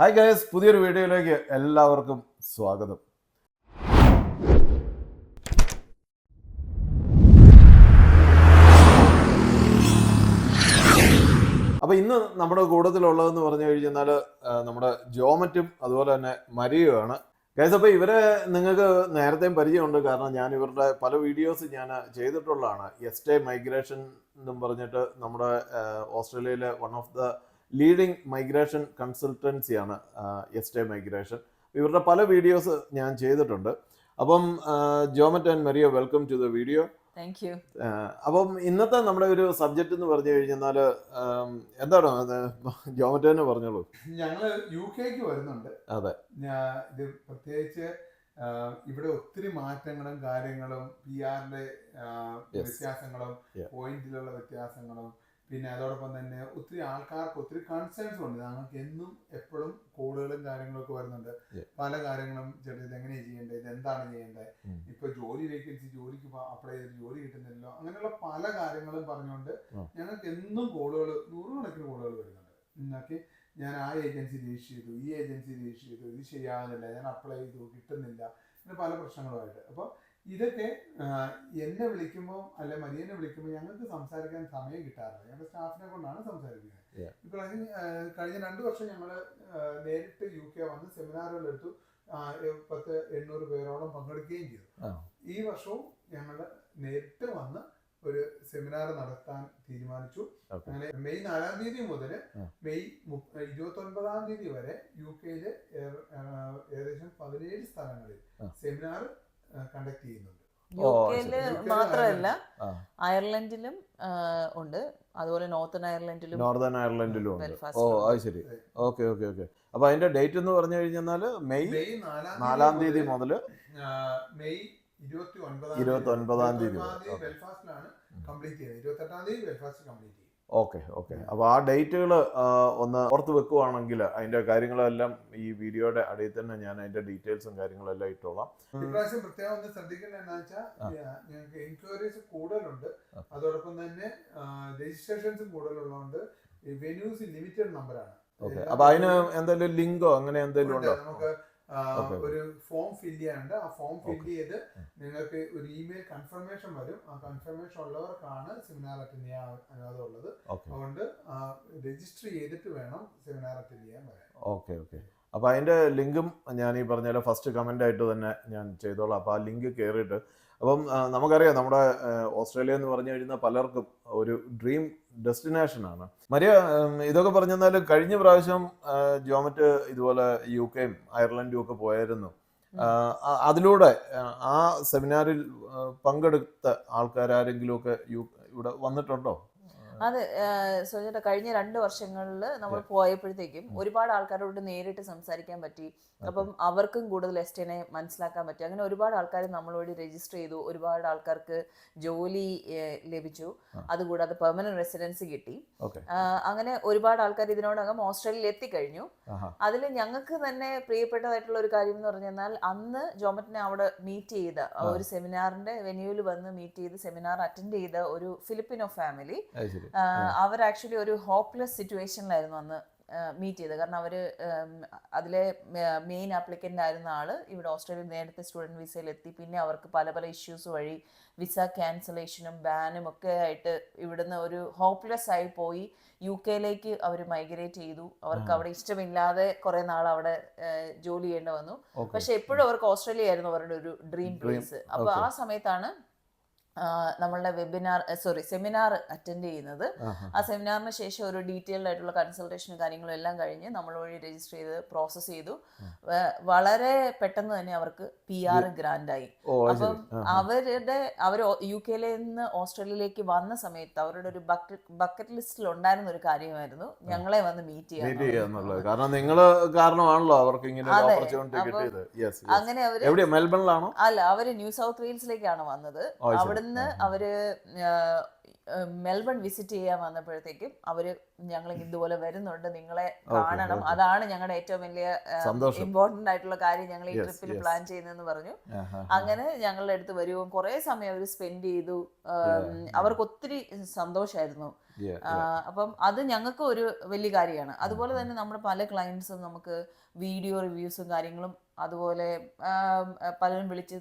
Hi guys പുതിയൊരു വീഡിയോയിലേക്ക് എല്ലാവർക്കും സ്വാഗതം. അപ്പൊ ഇന്ന് നമ്മുടെ കൂട്ടത്തിലുള്ളതെന്ന് പറഞ്ഞു കഴിഞ്ഞാൽ നമ്മുടെ ജോമറ്റും അതുപോലെ തന്നെ മരിയുമാണ് ഗൈസ് അപ്പൊ ഇവരെ നിങ്ങൾക്ക് നേരത്തെയും പരിചയമുണ്ട്. കാരണം ഞാൻ ഇവരുടെ പല വീഡിയോസ് ഞാൻ ചെയ്തിട്ടുള്ളതാണ്. എസ്റ്റേ മൈഗ്രേഷൻ എന്നും പറഞ്ഞിട്ട് നമ്മുടെ ഓസ്ട്രേലിയയിലെ one of the leading migration കൺസൾട്ടൻസിയാണ് എസ്റ്റേ മൈഗ്രേഷൻ ഇവരുടെ പല വീഡിയോസ് ഞാൻ ചെയ്തിട്ടുണ്ട്. അപ്പം Jomet and Maria welcome to the video thank you അപ്പം ഇന്നത്തെ നമ്മുടെ ഒരു സബ്ജക്റ്റ് എന്ന് പറഞ്ഞു കഴിഞ്ഞാൽ എന്താണ് അത്? ജോമറ്റ് തന്നെ പറഞ്ഞോളൂ. ഞങ്ങൾ യു കെക്ക് വരുന്നുണ്ട്. അതെ. ഇത് പ്രത്യേകിച്ച് ഇവിടെ ഒത്തിരി മാറ്റങ്ങളും കാര്യങ്ങളും പി ആറിന്റെ. വ്യത്യാസങ്ങളും പോയിന്റിലുള്ള വ്യത്യാസങ്ങളും പിന്നെ അതോടൊപ്പം തന്നെ ഒത്തിരി ആൾക്കാർക്ക് ഒത്തിരി കൺസേൺസ് ഉണ്ട്. ഞങ്ങൾക്ക് എന്നും എപ്പോഴും കോളുകളും കാര്യങ്ങളൊക്കെ വരുന്നുണ്ട്. പല കാര്യങ്ങളും ചേട്ടൻ ഇത് എങ്ങനെയാണ് ചെയ്യേണ്ടത് ഇത് എന്താണ് ചെയ്യേണ്ടത്. ഇപ്പൊ ജോലി വേക്കൻസി ജോലിക്ക് അപ്ലൈ ചെയ്ത് ജോലി കിട്ടുന്നില്ലല്ലോ. അങ്ങനെയുള്ള പല കാര്യങ്ങളും പറഞ്ഞുകൊണ്ട്. ഞങ്ങൾക്ക് എന്നും കോളുകൾ നൂറുകണക്കിന് കോളുകൾ വരുന്നുണ്ട്. ഇന്നൊക്കെ ഞാൻ ആ ഏജൻസി രജിസ്റ്റർ ചെയ്തു ഈ ഏജൻസി രജിസ്റ്റർ ചെയ്തു ഇത് ശരിയാകുന്നില്ല ഞാൻ അപ്ലൈ ചെയ്തു കിട്ടുന്നില്ല അങ്ങനെ പല പ്രശ്നങ്ങളുമായിട്ട്. അപ്പോൾ ഇതൊക്കെ എന്നെ വിളിക്കുമ്പോൾ അല്ലെ മരിയനെ വിളിക്കുമ്പോൾ ഞങ്ങൾക്ക് സംസാരിക്കാൻ സമയം കിട്ടാറില്ല. ഞങ്ങളുടെ സ്റ്റാഫിനെ കൊണ്ടാണ് സംസാരിക്കുന്നത്. ഇപ്രാവശ്യം കഴിഞ്ഞ രണ്ട് വർഷം ഞങ്ങൾ നേരിട്ട് യു കെ വന്ന് സെമിനാറുകൾ എടുത്തു. പത്ത് എണ്ണൂറ് പേരോളം പങ്കെടുക്കുകയും ചെയ്തു. ഈ വർഷവും ഞങ്ങൾ നേരിട്ട് വന്ന് ഒരു സെമിനാർ നടത്താൻ തീരുമാനിച്ചു. അങ്ങനെ മെയ് നാലാം തീയതി മുതൽ. മെയ് ഇരുപത്തി ഒൻപതാം തീയതി വരെ യു കെയിലെ ഏകദേശം പതിനേഴ് സ്ഥലങ്ങളിൽ സെമിനാർ കണ്ടക്ട് ചെയ്യുന്നുണ്ട്. യു കെയിൽ മാത്രമല്ല അയർലൻഡിലും ഉണ്ട്. അതുപോലെ നോർത്തേൺ അയർലൻഡിലും നോർത്തേൺ അയർലൻഡിലും ഉണ്ട്. ഓ. അത് ശരി. Okay okay okay. അപ്പൊ അതിന്റെ ഡേറ്റ് എന്ന് പറഞ്ഞു കഴിഞ്ഞാൽ മെയ് നാലാം തീയതി മുതൽ, മെയ് ഇരുപത്തി ഒൻപതാം ഇരുപത്തി ഒൻപതാം തീയതി വരെ. ബെൽഫാസ്റ്റിലാണ് കംപ്ലീറ്റ് ചെയ്യുന്നത്. ഇരുപത്തെട്ടാം തീയതി ബെൽഫാസ്റ്റ് കംപ്ലീറ്റ് ചെയ്യും ഓക്കെ ഓക്കെ. അപ്പൊ ആ ഡേറ്റുകൾ ഒന്ന് ഓർത്ത് വെക്കുവാണെങ്കിൽ അതിന്റെ കാര്യങ്ങളെല്ലാം ഈ വീഡിയോയുടെ അടിയിൽ തന്നെ ഞാൻ അതിന്റെ ഡീറ്റെയിൽസും കാര്യങ്ങളെല്ലാം ഇട്ടോളാം. ഇപ്രാവശ്യം പ്രത്യേകം ഒന്ന് ശ്രദ്ധിക്കേണ്ടത് വെച്ചാൽ ഞങ്ങൾക്ക് എൻക്വയറീസ് കൂടുതലുണ്ട്. അതോടൊപ്പം തന്നെ രജിസ്ട്രേഷൻസും കൂടുതലുള്ളതുകൊണ്ട് വെന്യൂസ് ലിമിറ്റഡ് നമ്പറാണ് ഓക്കെ. അപ്പൊ അതിന് എന്തെങ്കിലും ലിങ്കോ അങ്ങനെ എന്തെങ്കിലും ഉണ്ടോ? നമുക്ക്. ഒരു ഫോം ഫിൽ ചെയ്യാനുണ്ട്. ആ ഫോം ഫിൽ. ചെയ്ത് നിങ്ങൾക്ക് ഒരു ഇമെയിൽ കൺഫർമേഷൻ വരും. ആ കൺഫർമേഷൻ ഉള്ളവർക്കാണ് സെമിനാർ അറ്റൻഡ് ചെയ്യാൻ അനുവാദം ഉള്ളത് അതുകൊണ്ട് രജിസ്റ്റർ ചെയ്തിട്ട് വേണം സെമിനാർ അറ്റൻഡ് ചെയ്യാൻ വരാൻ ഓക്കെ ഓക്കെ അപ്പൊ അതിന്റെ ലിങ്കും ഞാൻ ഈ പറഞ്ഞ ഫസ്റ്റ് കമന്റ് ആയിട്ട് തന്നെ ഞാൻ ചെയ്തോളാം. അപ്പൊ ആ ലിങ്ക് കയറിയിട്ട് അപ്പം നമുക്കറിയാം നമ്മുടെ ഓസ്ട്രേലിയ എന്ന് പറഞ്ഞു കഴിഞ്ഞാൽ പലർക്കും ഒരു ഡ്രീം ഡെസ്റ്റിനേഷൻ ആണ്. മരിയ ഇതൊക്കെ പറഞ്ഞെന്നാൽ കഴിഞ്ഞ പ്രാവശ്യം ജോമറ്റ് ഇതുപോലെ യു കെയും അയർലൻഡും ഒക്കെ പോയായിരുന്നു. അതിലൂടെ ആ, സെമിനാറിൽ പങ്കെടുത്ത ആൾക്കാരെങ്കിലും ഒക്കെ യു ഇവിടെ വന്നിട്ടുണ്ടോ? അത് സോജേട്ടാ കഴിഞ്ഞ രണ്ട് വർഷങ്ങളിൽ നമ്മൾ പോയപ്പോഴത്തേക്കും ഒരുപാട് ആൾക്കാരോട് നേരിട്ട് സംസാരിക്കാൻ പറ്റി. അപ്പം അവർക്കും കൂടുതൽ എസ്റ്റേനെ മനസ്സിലാക്കാൻ പറ്റി. അങ്ങനെ ഒരുപാട് ആൾക്കാർ നമ്മളോട് വഴി രജിസ്റ്റർ ചെയ്തു. ഒരുപാട് ആൾക്കാർക്ക് ജോലി ലഭിച്ചു. അതുകൂടാതെ പെർമനന്റ് റെസിഡൻസി കിട്ടി. അങ്ങനെ ഒരുപാട് ആൾക്കാർ ഇതിനോടകം ഓസ്ട്രേലിയയിൽ എത്തിക്കഴിഞ്ഞു. അതിൽ ഞങ്ങൾക്ക് തന്നെ പ്രിയപ്പെട്ടതായിട്ടുള്ള ഒരു കാര്യം എന്ന് പറഞ്ഞാൽ അന്ന് ജോമറ്റിനെ അവിടെ മീറ്റ് ചെയ്ത. ഒരു സെമിനാറിന്റെ വെന്യൂവിൽ വന്ന് മീറ്റ് ചെയ്ത് സെമിനാർ അറ്റൻഡ് ചെയ്ത ഒരു ഫിലിപ്പിനോ ഫാമിലി അവർ ആക്ച്വലി ഒരു ഹോപ്പ്ലെസ് സിറ്റുവേഷനിലായിരുന്നു അന്ന് മീറ്റ് ചെയ്തത്. കാരണം അവർ അതിലെ മെയിൻ ആപ്ലിക്കന്റ് ആയിരുന്ന ആൾ ഇവിടെ ഓസ്ട്രേലിയ നേരത്തെ സ്റ്റുഡന്റ് വിസയിൽ എത്തി പിന്നെ അവർക്ക് പല പല ഇഷ്യൂസ് വഴി വിസ ക്യാൻസലേഷനും ബാനും ഒക്കെ ആയിട്ട് ഇവിടുന്ന് ഒരു ഹോപ്പ്ലെസ് ആയി പോയി. യു കെയിലേക്ക് അവർ മൈഗ്രേറ്റ് ചെയ്തു. അവർക്ക് അവിടെ ഇഷ്ടമില്ലാതെ കുറെ നാൾ അവിടെ ജോലി ചെയ്യേണ്ടി വന്നു. പക്ഷെ എപ്പോഴും അവർക്ക് ഓസ്ട്രേലിയ ആയിരുന്നു അവരുടെ ഒരു ഡ്രീം പ്ലേസ് അപ്പോൾ ആ സമയത്താണ് നമ്മളുടെ വെബിനാർ സോറി സെമിനാർ അറ്റൻഡ് ചെയ്യുന്നത്. ആ സെമിനാറിന് ശേഷം ഒരു ഡീറ്റെയിൽഡ് ആയിട്ടുള്ള കൺസൾട്ടേഷനും കാര്യങ്ങളും എല്ലാം കഴിഞ്ഞ് നമ്മൾ വഴി രജിസ്റ്റർ ചെയ്ത് പ്രോസസ്സ് ചെയ്തു. വളരെ പെട്ടെന്ന് തന്നെ അവർക്ക് പി ആർ ഗ്രാൻഡ് ആയി ഓ അപ്പം അവരുടെ അവർ യു കെയിലെ നിന്ന് ഓസ്ട്രേലിയയിലേക്ക് വന്ന സമയത്ത് അവരുടെ ഒരു ബക്കറ്റ് ലിസ്റ്റിൽ ഉണ്ടായിരുന്ന ഒരു കാര്യമായിരുന്നു. ഞങ്ങളെ വന്ന് മീറ്റ് ചെയ്യാൻ കാരണം നിങ്ങൾ കാരണമാണല്ലോ അവർക്ക് ഇങ്ങനെ. ഓപ്പർച്യൂണിറ്റി കിട്ടിയത്. അങ്ങനെ അവർ മെൽബണിലാണോ? അല്ല അവർ ന്യൂ സൗത്ത് വെയിൽസിലേക്കാണ് വന്നത്. ശരി. അവിടുന്ന് ആ. അവർ മെൽബൺ വിസിറ്റ് ചെയ്യാൻ വന്നപ്പോഴത്തേക്കും അവർ ഞങ്ങൾ ഇതുപോലെ വരുന്നുണ്ട് നിങ്ങളെ കാണണം. അതാണ് ഞങ്ങളുടെ ഏറ്റവും വലിയ ഇമ്പോർട്ടന്റ് ആയിട്ടുള്ള കാര്യം ഞങ്ങൾ ഈ ട്രിപ്പിൽ പ്ലാൻ ചെയ്യുന്നതെന്ന് പറഞ്ഞു. അങ്ങനെ ഞങ്ങളുടെ അടുത്ത് വരുമ്പോൾ കുറെ സമയം അവർ സ്പെൻഡ് ചെയ്തു. അവർക്ക് ഒത്തിരി സന്തോഷമായിരുന്നു അപ്പം അത് ഞങ്ങൾക്ക് ഒരു വലിയ കാര്യമാണ്. അതുപോലെ തന്നെ നമ്മുടെ പല ക്ലയൻസും നമുക്ക് വീഡിയോ റിവ്യൂസും കാര്യങ്ങളും അതുപോലെ പലരും വിളിച്ച്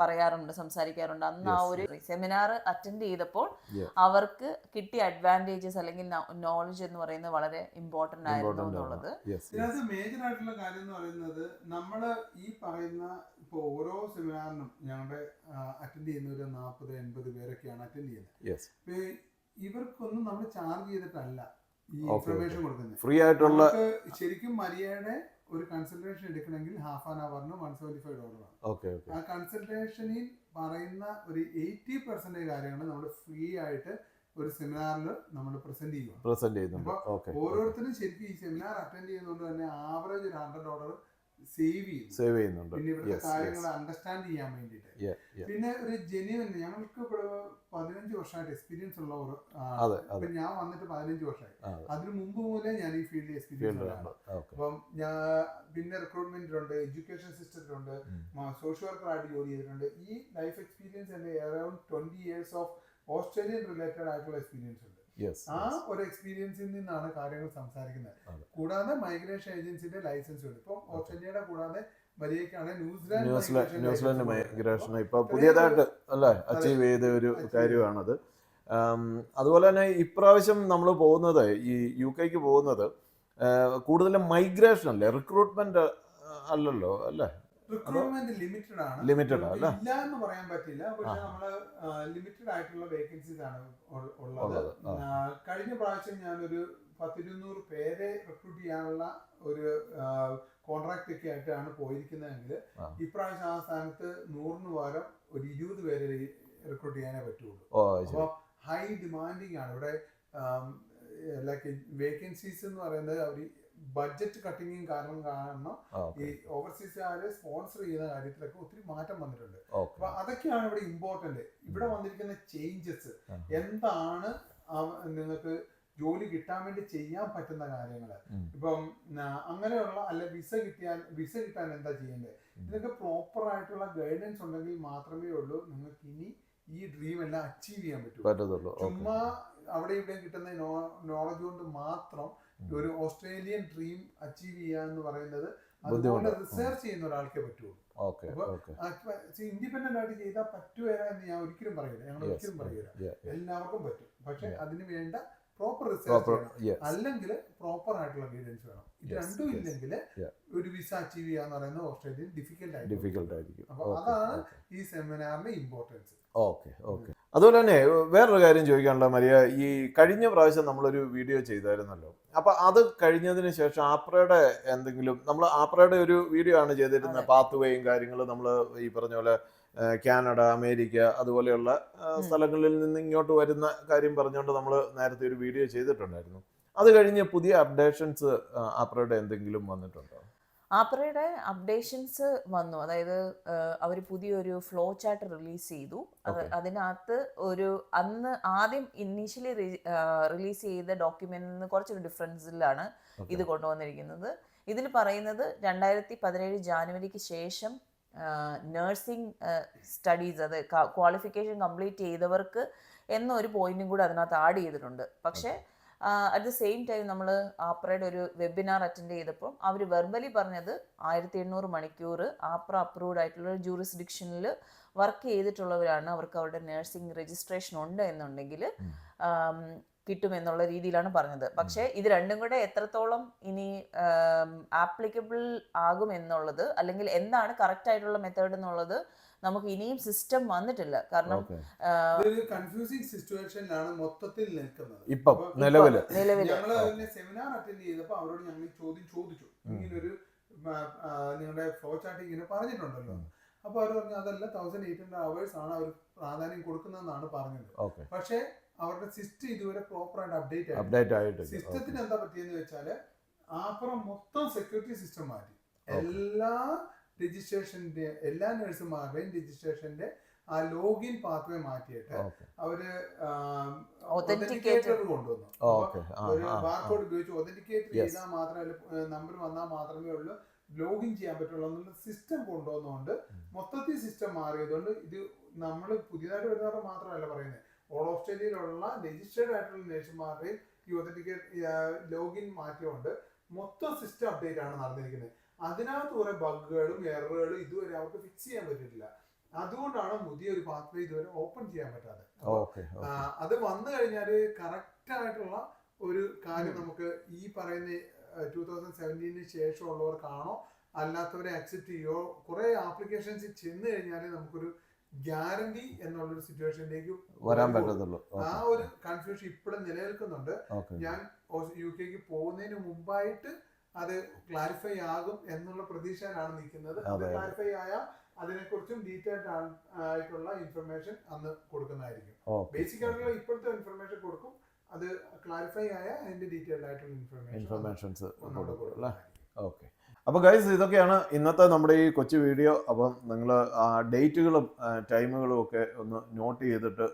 പറയാറുണ്ട് സംസാരിക്കാറുണ്ട്. അന്ന് ആ ഒരു സെമിനാർ അറ്റൻഡ് ചെയ്തപ്പോൾ അവർക്ക് കിട്ടിയ അഡ്വാന്റേജസ് അല്ലെങ്കിൽ നോളജ് എന്ന് പറയുന്നത് വളരെ ഇമ്പോർട്ടന്റ് ആയിരുന്നു എന്നുള്ളത്. മേജർ ആയിട്ടുള്ള കാര്യം എന്ന് പറയുന്നത് നമ്മൾ ഈ പറയുന്ന ഇപ്പോൾ ഓരോ സെമിനാറിനും ഞങ്ങളുടെ അറ്റൻഡ് ചെയ്യുന്ന ഒരു നാൽപ്പത് എൺപത് പേരൊക്കെയാണ് അറ്റൻഡ് ചെയ്യുന്നത്. ഇവർക്കൊന്നും നമ്മൾ ചാർജ് ചെയ്തിട്ടല്ല ഈ ഇൻഫർമേഷൻ കൊടുക്കുന്നത്. ഫ്രീ ആയിട്ടുള്ള ശരിക്കും മരിയയുടെ ഒരു കൺസൾട്ടേഷൻ എടുക്കണമെങ്കിൽ ഹാഫ് ആൻ അവറിന് വൺ സെവന്റി ഫൈവ് ഡോളറാണ് ഓക്കെ ഓക്കെ ആ കൺസൾട്ടേഷനിൽ പറയുന്ന ഒരു എയ്റ്റി പെർസെന്റേജ് കാര്യങ്ങൾ നമ്മൾ ഫ്രീ ആയിട്ട് ഒരു സെമിനാറിൽ നമ്മൾ പ്രസന്റ് ചെയ്യുക പ്രസന്റ് ചെയ്യുന്നുണ്ട്. ഓരോരുത്തരും ശരിക്കും ഈ സെമിനാർ അറ്റൻഡ് ചെയ്യുന്നതുകൊണ്ട് തന്നെ ആവറേജ് ഒരു ഹൺഡ്രഡ് ഡോളർ സേവ് ചെയ്യുന്നു. സേവ് ചെയ്യുന്നുണ്ട്. കാര്യങ്ങൾ. അണ്ടർസ്റ്റാൻഡ് ചെയ്യാൻ വേണ്ടിയിട്ട്. പിന്നെ ഒരു ജെന്യൂൻ ഞങ്ങൾക്ക് ഇവിടെ പതിനഞ്ച് വർഷമായിട്ട് എക്സ്പീരിയൻസ് ഉള്ള ഒരു ഇപ്പൊ ഞാൻ വന്നിട്ട് പതിനഞ്ച് വർഷമായി. അതിനു അതെ. അതിന് മുമ്പ് മുതലേ ഞാൻ ഈ ഫീൽഡിൽ എക്സ്പീരിയൻസ് ഉള്ളതാണ്. അപ്പം ഞാൻ പിന്നെ റിക്രൂട്ട്മെന്റിലുണ്ട് എഡ്യൂക്കേഷൻ സിസ്റ്റത്തിലുണ്ട്. സോഷ്യൽ വർക്കറായിട്ട് ജോലി ചെയ്തിട്ടുണ്ട്. ഈ ലൈഫ് എക്സ്പീരിയൻസ് എന്റെ around twenty years of Australian related ആയിട്ടുള്ള എക്സ്പീരിയൻസ് ഉണ്ട്. ആ ഒരു എക്സ്പീരിയൻസിൽ നിന്നാണ് കാര്യങ്ങൾ സംസാരിക്കുന്നത്. കൂടാതെ മൈഗ്രേഷൻ ഏജൻസിന്റെ ലൈസൻസ് ഉണ്ട്. ഇപ്പം ഓസ്ട്രേലിയയുടെ കൂടാതെ ന്യൂസിലാൻഡ് ന്യൂസിലാൻഡ് മൈഗ്രേഷൻ ഇപ്പൊ പുതിയതായിട്ട് അല്ലേ അച്ചീവ് ചെയ്ത ഒരു കാര്യമാണത്. അതുപോലെ തന്നെ ഇപ്രാവശ്യം നമ്മൾ പോകുന്നത് ഈ യു കെക്ക് പോകുന്നത് കൂടുതലും മൈഗ്രേഷൻ അല്ലേ റിക്രൂട്ട്മെന്റ് അല്ലല്ലോ അല്ലേ? റിക്രൂട്ട്മെന്റ് ലിമിറ്റഡ് ആണ്. ലിമിറ്റഡ് ആണ്, ഇല്ല എന്ന് പറയാൻ പറ്റില്ല. പക്ഷെ. നമ്മൾ ലിമിറ്റഡ് ആയിട്ടുള്ള വേക്കൻസീസ് ആണ് ഉള്ളത്. കഴിഞ്ഞ പ്രാവശ്യം ഞാനൊരു പത്തിരുന്നൂറ് പേരെ റിക്രൂട്ട് ചെയ്യാനുള്ള ഒരു കോൺട്രാക്ട് ഒക്കെ ആയിട്ടാണ് പോയിരിക്കുന്നതെങ്കിൽ. ഇപ്രാവശ്യം ആ സ്ഥാനത്ത് നൂറിന് പകരം ഒരു ഇരുപത് പേരെ റിക്രൂട്ട് ചെയ്യാനേ പറ്റുള്ളൂ. അപ്പോൾ ഹൈ ഡിമാൻഡിങ് ആണ്. ഇവിടെ ലൈക്ക് വേക്കൻസീസ് എന്ന് പറയുന്നത് അവർ ബഡ്ജറ്റ് കട്ടിങ്ങും കാരണം കാരണം ഈ ഓവർസീസുകാരെ സ്പോൺസർ ചെയ്യുന്ന കാര്യത്തിലൊക്കെ ഒത്തിരി മാറ്റം വന്നിട്ടുണ്ട്. അപ്പൊ അതൊക്കെയാണ് ഇവിടെ ഇമ്പോർട്ടന്റ് ഇവിടെ വന്നിരിക്കുന്ന ചേഞ്ചസ് എന്താണ് നിങ്ങൾക്ക് ജോലി കിട്ടാൻ വേണ്ടി ചെയ്യാൻ പറ്റുന്ന കാര്യങ്ങൾ. ഇപ്പം അങ്ങനെയുള്ള അല്ല വിസ കിട്ടിയാൽ വിസ കിട്ടാൻ എന്താ ചെയ്യേണ്ടത്? ഇതിനൊക്കെ ഇതൊക്കെ പ്രോപ്പർ ആയിട്ടുള്ള ഗൈഡൻസ് ഉണ്ടെങ്കിൽ മാത്രമേ ഉള്ളൂ നിങ്ങൾക്ക് ഇനി ഈ ഡ്രീം എല്ലാം അച്ചീവ് ചെയ്യാൻ പറ്റൂ. പറ്റത്തുള്ളൂ. ഓക്കെ ചുമ്മാ അവിടെ ഇവിടെ കിട്ടുന്ന നോളജ് കൊണ്ട് മാത്രം. ഒരു ഓസ്ട്രേലിയൻ ഡ്രീം അച്ചീവ് ചെയ്യുക എന്ന് പറയുന്നത് അതുപോലെ റിസർച്ച് ചെയ്യുന്ന ഒരാൾക്കേ പറ്റുള്ളൂ. അപ്പൊ ഇൻഡിപെൻഡന്റ് ആയിട്ട് ചെയ്താൽ പറ്റുവരാ എന്ന് ഞാൻ ഒരിക്കലും പറയില്ല. ഞങ്ങൾ ഒരിക്കലും പറയില്ല. എല്ലാവർക്കും പറ്റും. പക്ഷെ അതിന് വേണ്ട പ്രോപ്പർ റിസർച്ച് അല്ലെങ്കിൽ പ്രോപ്പർ ആയിട്ടുള്ള ഗൈഡൻസ് വേണം. ഇത് രണ്ടും ഇല്ലെങ്കിൽ. ഒരു വിസ അച്ചീവ് ചെയ്യുക എന്ന് പറയുന്നത് ഓസ്ട്രേലിയയിൽ ഡിഫിക്കൽട്ട് ആയിരിക്കും. ഡിഫിക്കൽട്ട് ആയിരിക്കും. അപ്പൊ അതാണ് ഈ സെമിനാറിന്റെ ഇമ്പോർട്ടൻസ് ഓക്കെ ഓക്കെ അതുപോലെ തന്നെ വേറൊരു കാര്യം ചോദിക്കാനുള്ള മരിയ. ഈ കഴിഞ്ഞ പ്രാവശ്യം നമ്മളൊരു വീഡിയോ ചെയ്തായിരുന്നല്ലോ. അപ്പൊ അത് കഴിഞ്ഞതിന് ശേഷം ആപ്രയുടെ എന്തെങ്കിലും നമ്മൾ ആപ്രയുടെ ഒരു വീഡിയോ ആണ് ചെയ്തിരുന്നത്. അതെ. പാത്ത് വേയും കാര്യങ്ങൾ നമ്മൾ ഈ പറഞ്ഞ പോലെ കാനഡ അമേരിക്ക അതുപോലെയുള്ള സ്ഥലങ്ങളിൽ നിന്ന് ഇങ്ങോട്ട് വരുന്ന കാര്യം പറഞ്ഞുകൊണ്ട് നമ്മൾ നേരത്തെ ഒരു വീഡിയോ ചെയ്തിട്ടുണ്ടായിരുന്നു. അത് കഴിഞ്ഞ് പുതിയ അപ്ഡേഷൻസ് ആപ്രയുടെ എന്തെങ്കിലും വന്നിട്ടുണ്ടോ? ആപ്പറയുടെ അപ്ഡേഷൻസ് വന്നു. അതായത് അവർ പുതിയൊരു ഫ്ലോ ചാർട്ട് റിലീസ് ചെയ്തു. അത് അതിനകത്ത് ഒരു അന്ന് ആദ്യം ഇനീഷ്യലി റിലീസ് ചെയ്ത ഡോക്യുമെന്റിൽ നിന്ന് കുറച്ചൊരു ഡിഫറൻസിലാണ് ഇത് കൊണ്ടുവന്നിരിക്കുന്നത്. ഇതിൽ പറയുന്നത് രണ്ടായിരത്തി പതിനേഴ് ജാനുവരിക്ക് ശേഷം നഴ്സിംഗ് സ്റ്റഡീസ് അത് ക്വാളിഫിക്കേഷൻ കംപ്ലീറ്റ് ചെയ്തവർക്ക് എന്നൊരു പോയിന്റും കൂടി അതിനകത്ത് ആഡ് ചെയ്തിട്ടുണ്ട്. പക്ഷേ അറ്റ് ദ സെയിം ടൈം നമ്മൾ ആപ്രയുടെ ഒരു വെബിനാർ അറ്റൻഡ് ചെയ്തപ്പോൾ അവർ വെർബലി പറഞ്ഞത് ആയിരത്തി എണ്ണൂറ് മണിക്കൂർ ആപ്ര അപ്രൂവ്ഡ് ആയിട്ടുള്ള ജൂറിസ്ഡിക്ഷനിൽ വർക്ക് ചെയ്തിട്ടുള്ളവരാണ്. അവർക്ക് അവരുടെ നഴ്സിംഗ് രജിസ്ട്രേഷൻ ഉണ്ട് എന്നുണ്ടെങ്കിൽ ഉം. കിട്ടും എന്നുള്ള രീതിയിലാണ് പറഞ്ഞത്. പക്ഷേ ഇത് രണ്ടും കൂടെ എത്രത്തോളം ഇനി ആപ്ലിക്കബിൾ ആകും എന്നുള്ളത് അല്ലെങ്കിൽ എന്താണ് കറക്റ്റ് ആയിട്ടുള്ള മെത്തേഡ് എന്നുള്ളത് നമുക്ക് ഇനിയും സിസ്റ്റം വന്നിട്ടില്ല. കാരണം കൺഫ്യൂസിംഗ് സിറ്റുവേഷനിലാണ് മൊത്തത്തിൽ നിൽക്കുന്നത്. ഇപ്പം അപ്പൊ നിലവിൽ. നിലവിൽ. ഞങ്ങൾ അതിന്റെ സെമിനാർ അറ്റൻഡ് ചെയ്തപ്പോൾ അവരോട് ഞങ്ങൾ ചോദ്യം ചോദിച്ചു. ഇങ്ങനൊരു നിങ്ങളുടെ ഫ്ലോ ചാർട്ട് ഇങ്ങനെ പറഞ്ഞിട്ടുണ്ടല്ലോ. അപ്പോൾ അപ്പൊ അവർ പറഞ്ഞു അതല്ല തൗസൻഡ് എയ്റ്റ് ഹൺഡ്രഡ് അവേഴ്സ് ആണ് അവർ പ്രാധാന്യം കൊടുക്കുന്നതെന്നാണ് പറഞ്ഞത്. പക്ഷേ അവരുടെ സിസ്റ്റം ഇതുവരെ പ്രോപ്പർ ആയിട്ട് അപ്ഡേറ്റ് അപ്ഡേറ്റ് ആയിട്ട് സിസ്റ്റത്തിന് എന്താ പറ്റിയെന്ന് വെച്ചാൽ ആപ്പുറം മൊത്തം സെക്യൂരിറ്റി സിസ്റ്റം മാറ്റി. എല്ലാ രജിസ്ട്രേഷന്റെ എല്ലാ നഴ്സുമാരുടെയും രജിസ്ട്രേഷന്റെ ആ ലോഗിൻ പാത്വേ മാറ്റിയിട്ട് അവർ. ഒതന്റിക്കേറ്റർ കൊണ്ടുവന്നു. ഒരു ബാർകോഡ് ഉപയോഗിച്ച് ഒതന്റിക്കേറ്റ് ചെയ്താൽ മാത്രമേ നമ്പർ വന്നാൽ മാത്രമേ ഉള്ളൂ ലോഗിൻ ചെയ്യാൻ പറ്റുള്ളൂ എന്നുള്ള സിസ്റ്റം കൊണ്ടുവന്നുകൊണ്ട് മൊത്തത്തിൽ സിസ്റ്റം മാറിയതുകൊണ്ട് ഇത് നമ്മൾ പുതിയതായിട്ട് വരുന്നവരുടെ മാത്രമല്ല പറയുന്നത് ഓൾ ഓസ്ട്രേലിയയിലുള്ള രജിസ്റ്റേർഡ് ആയിട്ടുള്ള നേഴ്സുമാരുടെയും ഈ ഒതന്റിക്കേറ്റ് ലോഗിൻ മാറ്റിയുകൊണ്ട് മൊത്തം സിസ്റ്റം അപ്ഡേറ്റ് ആണ് നടന്നിരിക്കുന്നത്. അതിനകത്ത് കുറെ ബഗുകളും എററുകളും ഇതുവരെ അവർക്ക് ഫിക്സ് ചെയ്യാൻ പറ്റിയിട്ടില്ല. അതുകൊണ്ടാണ് പുതിയൊരു പാത്വേ ഇതുവരെ ഓപ്പൺ ചെയ്യാൻ പറ്റാതെ അത് വന്നു കഴിഞ്ഞാൽ കറക്റ്റ് ആയിട്ടുള്ള ഒരു കാര്യം നമുക്ക് ഈ പറയുന്ന ടൂ തൗസൻഡ് സെവന്റീന് ശേഷമുള്ളവർക്കാണോ അല്ലാത്തവരെ അക്സെപ്റ്റ് ചെയ്യോ? കുറെ ആപ്ലിക്കേഷൻസ് ചെന്ന് കഴിഞ്ഞാൽ നമുക്കൊരു ഗ്യാരണ്ടി എന്നുള്ളൊരു സിറ്റുവേഷനിലേക്ക് വരാൻ പറ്റത്തുള്ളൂ. ആ ഒരു കൺഫ്യൂഷൻ ഇപ്പോഴും നിലനിൽക്കുന്നുണ്ട്. ഞാൻ യു കെക്ക് പോകുന്നതിന് മുമ്പായിട്ട് അത് ക്ലാരിഫൈ ആകും എന്നുള്ള പ്രതീക്ഷയിലാണ് നിൽക്കുന്നത്. അത് ആയ ക്ലാരിഫൈ ആയാൽ അതിനെക്കുറിച്ചും ഡീറ്റെയിൽഡ് ആയിട്ടുള്ള ഇൻഫർമേഷൻ അന്ന് കൊടുക്കുന്നതായിരിക്കും. ബേസിക് ആയിട്ടുള്ള ഇപ്പോഴത്തെ ഇൻഫർമേഷൻ കൊടുക്കും. അത് ക്ലാരിഫൈ ആയ അതിന്റെ ഡീറ്റെയിൽഡ് ആയിട്ടുള്ള ഇൻഫർമേഷൻ ഇൻഫർമേഷൻസ് കൊടുക്കും ഓക്കെ. അപ്പോൾ ഗൈസ് ഇതൊക്കെയാണ് ഇന്നത്തെ നമ്മുടെ ഈ കൊച്ചു വീഡിയോ അപ്പം നിങ്ങൾ ആ ഡേറ്റുകളും ടൈമുകളും ഒക്കെ ഒന്ന് നോട്ട് ചെയ്തിട്ട്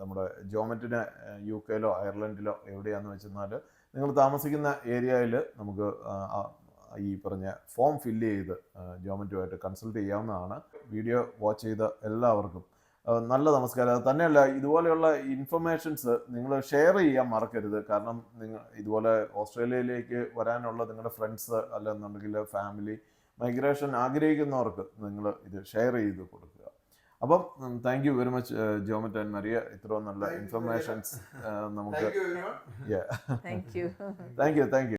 നമ്മുടെ ജോമറ്റിനെ യു കെയിലോ അയർലൻഡിലോ എവിടെയാന്ന് വെച്ചെന്നാൽ നിങ്ങൾ താമസിക്കുന്ന ഏരിയയിൽ നമുക്ക് ഈ പറഞ്ഞ ഫോം ഫില്ല് ചെയ്ത് ജോമറ്റുമായിട്ട് കൺസൾട്ട് ചെയ്യാവുന്നതാണ്. വീഡിയോ വാച്ച് ചെയ്ത എല്ലാവർക്കും. നല്ല നമസ്കാരം. അത് തന്നെയല്ല ഇതുപോലെയുള്ള ഇൻഫർമേഷൻസ് നിങ്ങൾ ഷെയർ ചെയ്യാൻ മറക്കരുത്. കാരണം നിങ്ങൾ ഇതുപോലെ ഓസ്ട്രേലിയയിലേക്ക് വരാനുള്ള നിങ്ങളുടെ ഫ്രണ്ട്സ് അല്ലെന്നുണ്ടെങ്കിൽ ഫാമിലി മൈഗ്രേഷൻ ആഗ്രഹിക്കുന്നവർക്ക് നിങ്ങൾ ഇത് ഷെയർ ചെയ്ത് കൊടുക്കുക. അപ്പം thank you very much Jomet and Maria. ഇത്രയും നല്ല ഇൻഫർമേഷൻസ് നമുക്ക് താങ്ക് യു താങ്ക് യു